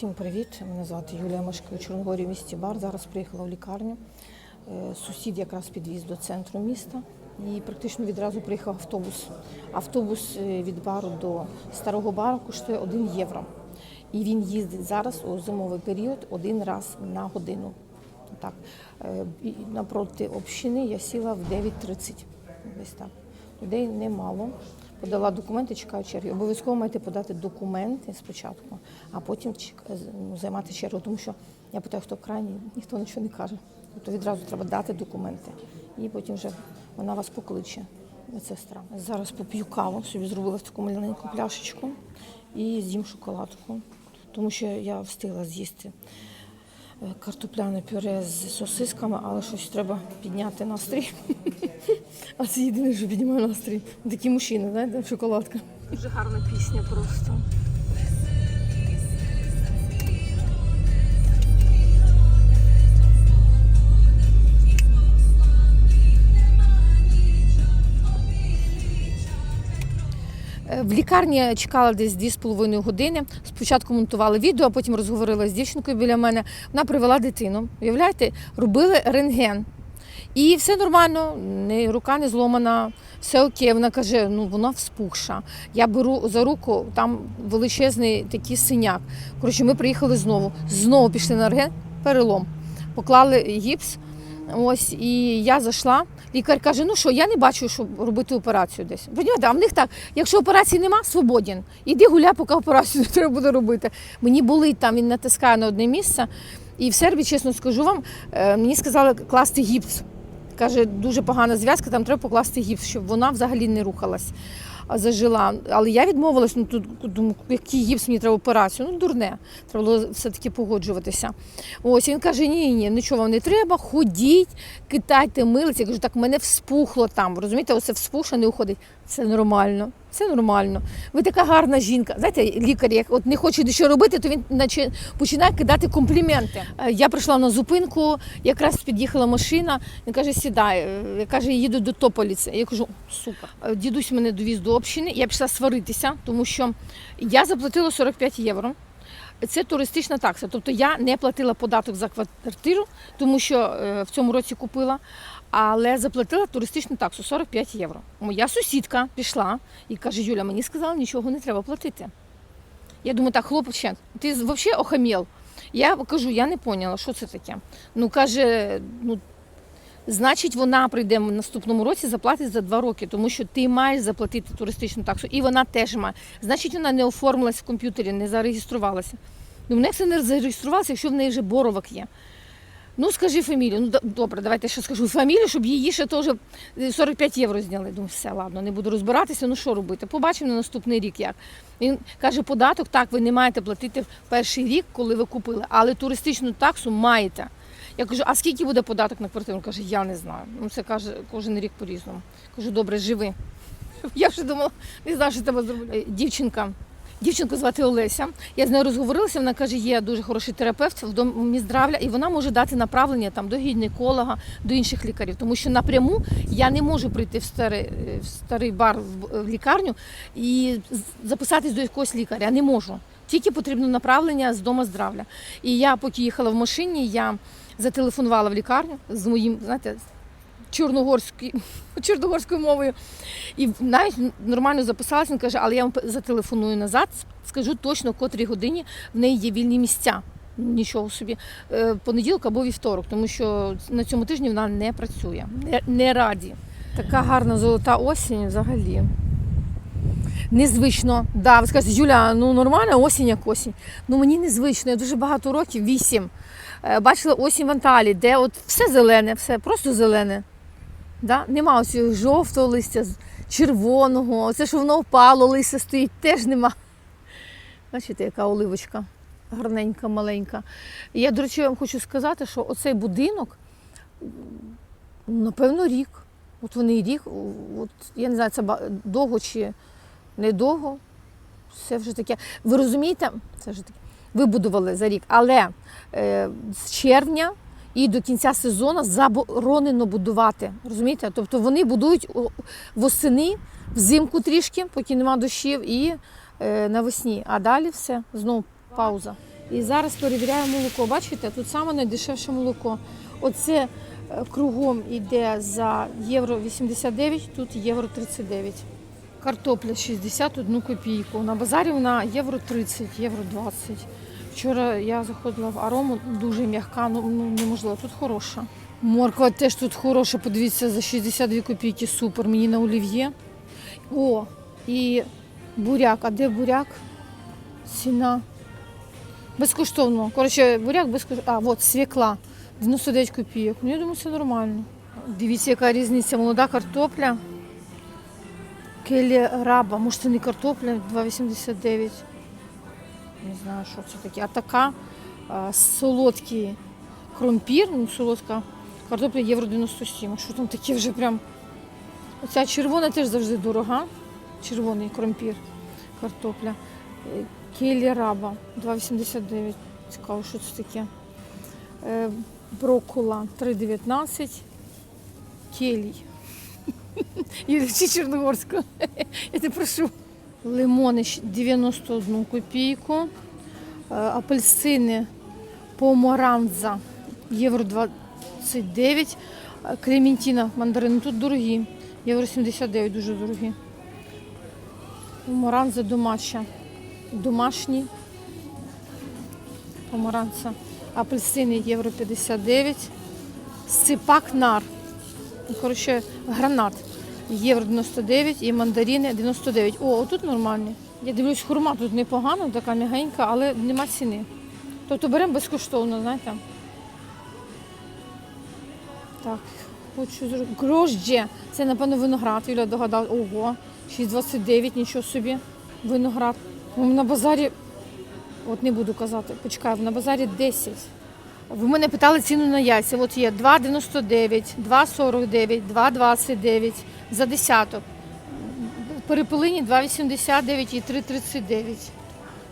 Всім привіт! Мене звати Юлія Мешкаю у Чорногорі місті Бар. Зараз приїхала в лікарню. Е, Сусід якраз підвіз до центру міста і практично відразу приїхав автобус. Автобус е, від бару до старого бару коштує 1 євро. І він їздить зараз у зимовий період один раз на годину. Так. Е, Напроти общини я сіла в 9.30. Десь так. Людей немало. Подала документи, чекаю черги. Обов'язково маєте подати документи спочатку, а потім ну, займати чергу, тому що я питаю, хто крайній, ніхто нічого не каже. Тобто відразу треба дати документи. І потім вже вона вас покличе, медсестра. Зараз поп'ю каву, собі зробила в таку маленьку пляшечку і з'їм шоколадку, тому що я встигла з'їсти е, картопляне пюре з сосисками, але щось треба підняти настрій. А це єдине, що піднімає настрій. Такі мужчини, знаєте, шоколадка. Дуже гарна пісня просто. Е, В лікарні чекала десь 2,5 години. Спочатку монтували відео, а потім розговорила з дівчинкою біля мене. Вона привела дитину. Уявляєте, робили рентген. І все нормально, рука не зломана, все окей. Вона каже, ну вона вспухша. Я беру за руку, там величезний такий синяк. Коротше, ми приїхали знову. Знову пішли на рентген, перелом. Поклали гіпс. Ось і я зайшла. Лікар каже: ну що, я не бачу, щоб робити операцію десь. Понімаєте, а в них так, якщо операції нема, свободен. Іди гуляй, поки операцію не треба буде робити. Мені болить там, він натискає на одне місце. І в Сербії, чесно скажу вам, е, мені сказали класти гіпс. Каже, дуже погана зв'язка, там треба покласти гіпс, щоб вона взагалі не рухалась, зажила. Але я відмовилась, ну тут думаю, який гіпс мені треба операцію. Ну, дурне. Треба було все-таки погоджуватися. Ось він каже: ні, ні, нічого вам не треба, ходіть, китайте милиці. Я кажу, так мене вспухло там. Розумієте, оце вспухше не уходить. Це нормально. Це нормально. Ви така гарна жінка. Знаєте, лікар, як от не хоче нічого робити, то він наче починає кидати компліменти. Е, Я прийшла на зупинку, якраз під'їхала машина. Він каже, сідай. Е, Я каже, їду до Тополіці. Я кажу, супер. Е, Дідусь мене довіз до общини. Я пішла сваритися, тому що я заплатила 45 євро. Це туристична такса. Тобто я не платила податок за квартиру, тому що е, в цьому році купила, але заплатила туристичну таксу 45 євро. Моя сусідка пішла і каже: Юля, мені сказали, нічого не треба платити. Я думаю, так, хлопче, ти взагалі охамєл. Я кажу, я не поняла, що це таке. Ну каже, ну значить, вона прийде в наступному році, заплатить за два роки, тому що ти маєш заплатити туристичну таксу, і вона теж має. Значить, вона не оформилась в комп'ютері, не зареєструвалася. Ну, мене все не зареєструвалося, якщо в неї вже боровик є. Ну, скажи фамілію. Ну, добре, давайте ще скажу фамілію, щоб її ще теж 45 євро зняли. Думаю, все, ладно, не буду розбиратися, ну що робити? Побачимо на наступний рік як. Він каже, податок, так, ви не маєте платити в перший рік, коли ви купили, але туристичну таксу маєте. Я кажу, а скільки буде податок на квартиру? Він каже, я не знаю. Ну, це каже кожен рік по-різному. Кажу, добре, живи. Я вже думала, не знаю, що треба зробити. Е, Дівчинка. Дівчинку звати Олеся. Я з нею розговорилася. Вона каже, є дуже хороший терапевт в домі здравля, і вона може дати направлення там до гінеколога, до інших лікарів. Тому що напряму я не можу прийти в старий, е, в старий бар в, лікарню і записатись до якогось лікаря. Не можу. Тільки потрібно направлення з дому здравля. І я, поки їхала в машині, я зателефонувала в лікарню з моїм, знаєте, чорногорською, чорногорською мовою. І навіть нормально записалася, він каже, але я вам зателефоную назад, скажу точно, котрій годині в неї є вільні місця. Нічого собі, Е, понеділок або вівторок, тому що на цьому тижні вона не працює, не, не раді. Така гарна золота осінь взагалі. Незвично. Да, ви скажете, Юля, ну нормальна осінь як осінь. Ну мені незвично, я дуже багато років, вісім. Е, Бачила осінь в Анталії, де от все зелене, все просто зелене. Да? Нема цього жовтого листя, червоного, оце, що воно впало, листя стоїть, теж нема. Бачите, яка оливочка гарненька, маленька. Я, до речі, вам хочу сказати, що оцей будинок, напевно, рік. От вони рік, от, я не знаю, це довго чи недовго. Все вже таке. Ви розумієте, це вже таке. Вибудували за рік, але е, з червня і до кінця сезону заборонено будувати. Розумієте? Тобто вони будують восени, взимку трішки, поки нема дощів, і е, навесні. А далі все, знову пауза. І зараз перевіряю молоко. Бачите, тут саме найдешевше молоко. Оце е, кругом йде за євро 89, тут євро 39. Картопля 61 копійку. На базарі вона євро 30, євро 20. Вчора я заходила в арому, дуже м'яка, ну, ну неможливо, тут хороша. Морква теж тут хороша, подивіться, за 62 копійки супер. Мені на олів'є. О, і буряк. А де буряк? Ціна. Безкоштовно. Коротше, буряк безкоштовно. А, от свекла. 99 копійок. Ну, я думаю, це нормально. Дивіться, яка різниця. Молода картопля. Келі раба. Може, це не картопля 2,89. Не знаю, що це таке. А така а, кромпір, ну, солодка картопля євро 97. Що там таке вже прям. Оця червона теж завжди дорога. Червоний кромпір картопля. Е, Келі раба 2,89. Цікаво, що це таке. Е, Броккола 3,19. Келій. Юрій Чорногорська. Я тебе прошу. Лимони 91 копійку. Е, Апельсини помаранза євро 29. Е, Клементіна мандарини тут дорогі. Євро 79 дуже дорогі. Помаранза домашня. Домашні. Помаранця. Апельсини євро 59. Сипак нар. Ну, Коротше, гранат. Євро 99 і мандарини 99. О, тут нормальні. Я дивлюсь, хурма тут непогана, така м'ягенька, але нема ціни. Тобто беремо безкоштовно, знаєте. Так, хочу зробити. Грожджі. Це, напевно, виноград. Юля догадала. Ого, 6,29, нічого собі. Виноград. Ну, На базарі, от не буду казати, почекаю, на базарі 10. Ви мене питали ціну на яйця. От є 2,99, 2,49, 2,29 за десяток. В перепелині 2,89 і 3,39.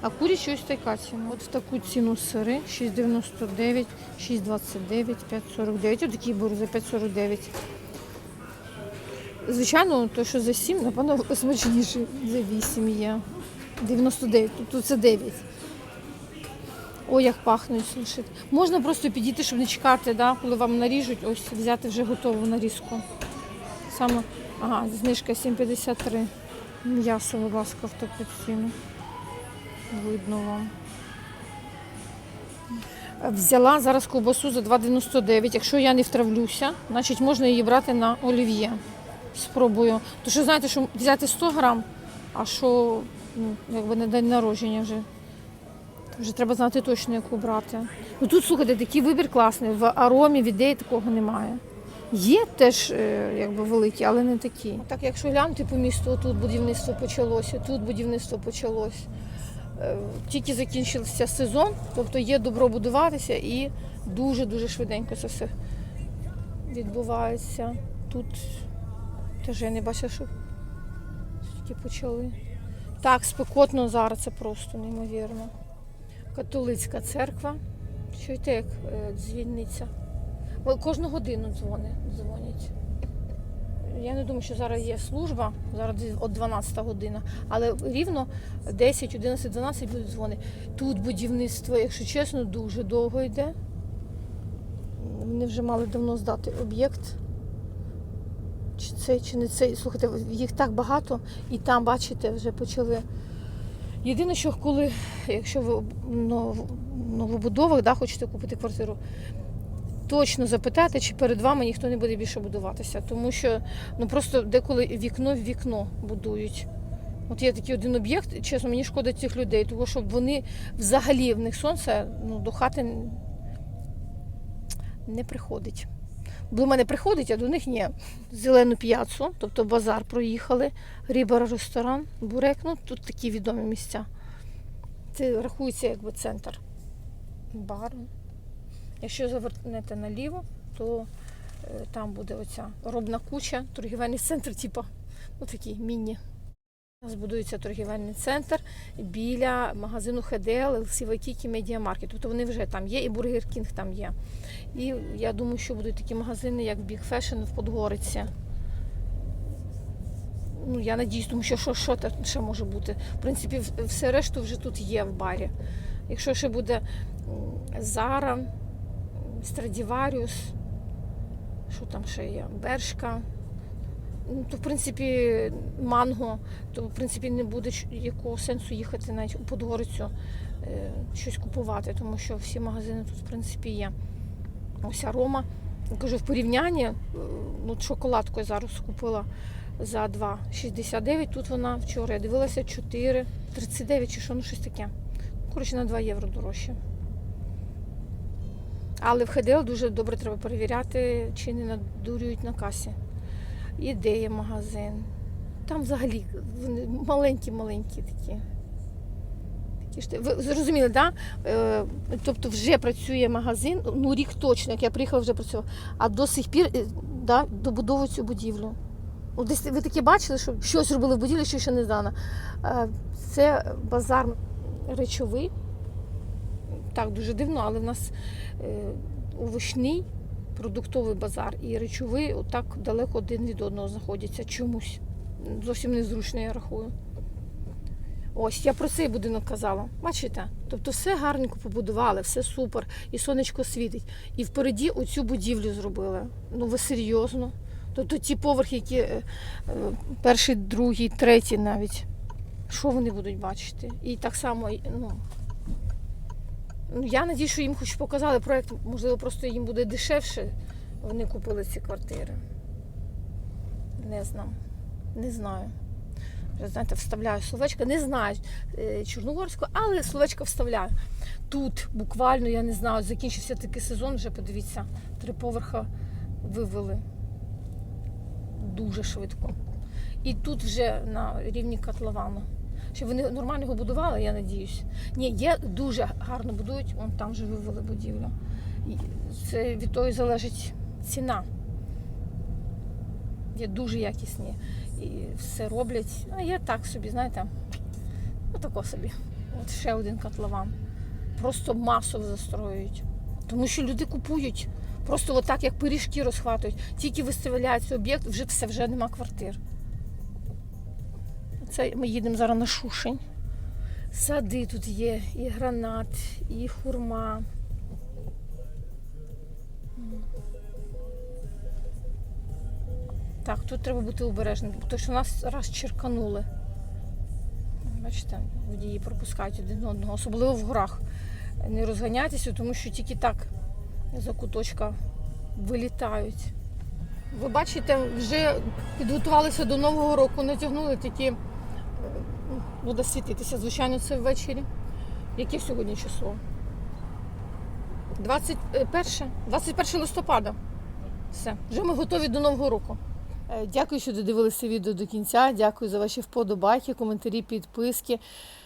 А курячі ось така ціна. От в таку ціну сири 6,99, 6,29, 5,49. Ось такі беру за 5,49. Звичайно, то, що за 7, напевно, смачніше за 8 є. 99, тут це 9. Ой, як пахнуть, слушайте. Можна просто підійти, щоб не чекати, да, коли вам наріжуть, ось взяти вже готову нарізку. Саме, ага, знижка 7,53. М'ясо, будь ласка, в таку ціну. Видно вам. Взяла зараз ковбасу за 2,99. Якщо я не втравлюся, значить можна її брати на олів'є. Спробую. То що знаєте, що взяти 100 грам, а що ну, якби на день народження вже. Вже треба знати точно, яку брати. Ну тут, слухайте, такий вибір класний. В аромі в ідеї такого немає. Є теж е, якби великі, але не такі. Так, якщо глянути по місту, тут будівництво почалося, тут будівництво почалось. Е, Тільки закінчився сезон, тобто є добро будуватися і дуже-дуже швиденько це все відбувається. Тут теж я не бачила, що тільки почали. Так, спекотно зараз це просто неймовірно. Католицька церква. Чуєте, як е, дзвіниця? О, Кожну годину дзвони, дзвонять. Я не думаю, що зараз є служба, зараз от 12 година, але рівно 10, 11, 12 будуть дзвони. Тут будівництво, якщо чесно, дуже довго йде. Вони вже мали давно здати об'єкт. Чи цей, чи не цей. Слухайте, їх так багато, і там, бачите, вже почали. Єдине, що коли, якщо ви нов- новобудовах да, хочете купити квартиру, точно запитайте, чи перед вами ніхто не буде більше будуватися. Тому що ну просто деколи вікно в вікно будують. От є такий один об'єкт, чесно, мені шкода цих людей, тому що вони взагалі в них сонце ну, до хати не приходить. До мене приходить, а до них ні. Зелену п'яцу, тобто базар проїхали, рібер ресторан, бурек, ну тут такі відомі місця. Це рахується якби центр. Бар. Якщо завернете наліво, то е, там буде оця робна куча, торгівельний центр, типу, ну такий міні. У нас будується торгівельний центр біля магазину ХДЛ, Сівакікі Медіамаркет. Тобто вони вже там є, і Бургер Кінг там є. І я думаю, що будуть такі магазини, як Big Fashion в Подгориці. Ну, я надіюсь, тому що що, що ще може бути. В принципі, все решту вже тут є в барі. Якщо ще буде Зара, Страдіваріус, що там ще є? Бершка. Ну, то, в принципі, манго, то в принципі не буде якого сенсу їхати навіть у Подгорицю е, щось купувати, тому що всі магазини тут, в принципі, є. Ось арома. Кажу, в порівнянні, е, ну, шоколадку я зараз купила за 2,69. Тут вона вчора я дивилася 4,39 чи що, ну щось таке. Коротше, на 2 євро дорожче. Але в ХДЛ дуже добре треба перевіряти, чи не надурюють на касі. Ідея магазин. Там взагалі вони маленькі-маленькі такі. Ви зрозуміли. Да? Е, тобто вже працює магазин, ну рік точно, як я приїхала, вже працював, а до сих пір е, да, добудовують цю будівлю. Ну, десь ви таке бачили, що щось робили в будівлі, що ще не здано. Е, Це базар речовий. Так, дуже дивно, але в нас овочний продуктовий базар і речовий отак далеко один від одного знаходяться чомусь. Зовсім незручно, я рахую. Ось, я про цей будинок казала. Бачите? Тобто все гарненько побудували, все супер, і сонечко світить. І впереді оцю будівлю зробили. Ну ви серйозно? Тобто ті поверхи, які е, е, перший, другий, третій навіть. Що вони будуть бачити? І так само, ну. Ну, я надію, що їм хоч показали проєкт, можливо, просто їм буде дешевше. Вони купили ці квартири. Не знаю. Не знаю. Вже, знаєте, вставляю словечко. Не знаю е, чорногорську, але словечко вставляю. Тут буквально, я не знаю, закінчився такий сезон, вже подивіться, три поверха вивели дуже швидко. І тут вже на рівні котловану. Щоб вони нормально його будували, я надіюсь. Ні, є дуже гарно будують, вон там вже вивели будівлю. Це від того залежить ціна. Є дуже якісні. І все роблять. А є так собі, знаєте, отако собі. От ще один котлован. Просто масово застроюють. Тому що люди купують. Просто отак, як пиріжки розхватують. Тільки виставляється об'єкт, вже все, вже нема квартир. Це ми їдемо зараз на Шушень. Сади тут є, і гранат, і хурма. Так, тут треба бути обережним, тому що нас раз черканули. Бачите, водії пропускають один одного, особливо в горах. Не розганяйтеся, тому що тільки так за куточка вилітають. Ви бачите, вже підготувалися до Нового року, натягнули такі, буде світитися, звичайно, це ввечері. Яке сьогодні число? 21, 21 листопада. Все, вже ми готові до Нового року. Е, Дякую, що додивилися відео до кінця. Дякую за ваші вподобайки, коментарі, підписки.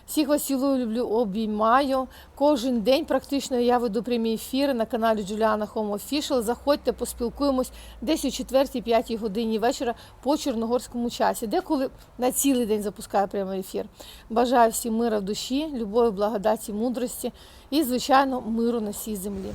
Всіх вас цілую, люблю, обіймаю. Кожен день практично я веду прямі ефіри на каналі Juliana Home Official. Заходьте, поспілкуємось десь о 4-5 годині вечора по чорногорському часі, деколи на цілий день запускаю прямий ефір. Бажаю всім мира в душі, любові, благодаті, мудрості і, звичайно, миру на всій землі.